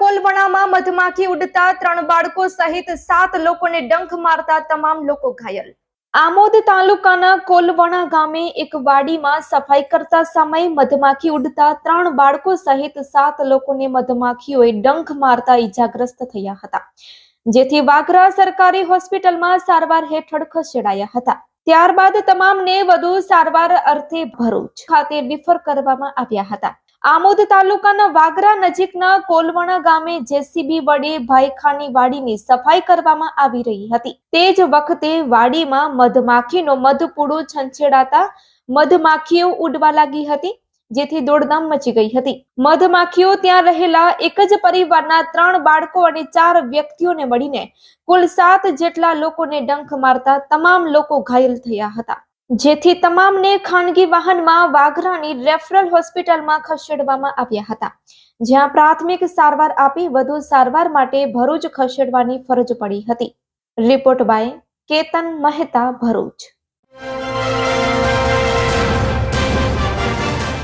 કોલવણામાં મધમાખી ઉડતા ત્રણ બાળકો સહિત સાત લોકોને ડંખ મારતા તમામ લોકો ઘાયલ. આમોદ તાલુકાના કોલવણા ગામે એક વાડીમાં સફાઈ કરતા સમયે મધમાખી ઉડતા ત્રણ બાળકો સહિત સાત લોકોને મધમાખીઓએ ડંખ મારતા ઈજાગ્રસ્ત થયા હતા. જેથી વાગરા સરકારી હોસ્પિટલમાં સારવાર હેઠળ ખસેડાયા હતા. ત્યારબાદ તમામને વધુ સારવાર અર્થે ભરૂચ ખાતે રિફર કરવામાં આવ્યા હતા. આમોદ તાલુકાના વાગરા નજીકના કોલવણા ગામે જેસીબી વડે ભાઈખાની વાડીની સફાઈ કરવામાં આવી રહી હતી. તે જ વખતે વાડીમાં મધમાખીનો મધપૂડો છંછેડાતા મધમાખીઓ ઉડવા લાગી હતી, જેથી દોડધામ મચી ગઈ હતી. મધમાખીઓ ત્યાં રહેલા એક જ પરિવારના ત્રણ બાળકો અને ચાર વ્યક્તિઓને મળીને કુલ સાત જેટલા લોકોને ડંખ મારતા તમામ લોકો ઘાયલ થયા હતા. જેથી તમામને ખાનગી વાહનમાં વાઘરાની રેફરલ હોસ્પિટલમાં ખસેડવામાં આવ્યા હતા. જ્યાં પ્રાથમિક સારવાર આપી વધુ સારવાર માટે ભરૂચ ખસેડવાની ફરજ પડી હતી. Report by Ketan Mehta Bharuch.